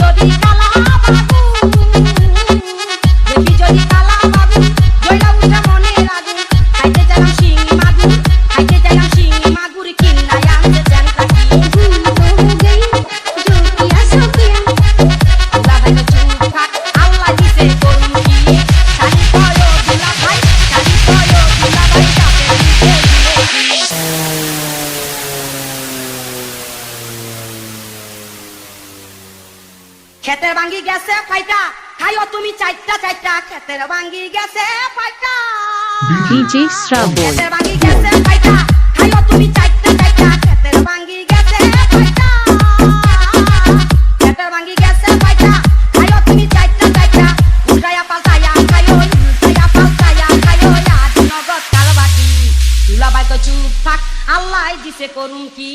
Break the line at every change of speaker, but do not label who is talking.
যদি কালা খেতের ভাঙ্গি গেছে ফাইটা। খাইও তুমি চারটা চারটা। খেতের ভাঙ্গি গেছে ফাইটা।
DJ Strabon.
খেতের ভাঙ্গি গেছে ফাইটা। খাইও তুমি চারটা চারটা। খেতের ভাঙ্গি গেছে ফাইটা। খেতের ভাঙ্গি গেছে ফাইটা। খাইও তুমি চারটা চারটা। উল্টায়া পাল্টায়া খাইও উল্টায়া পাল্টায়া খাইও আজ নগদ কাল বাকি দুলাবাই তো চুপ থাক আল্লাহ দিছে করুন কি?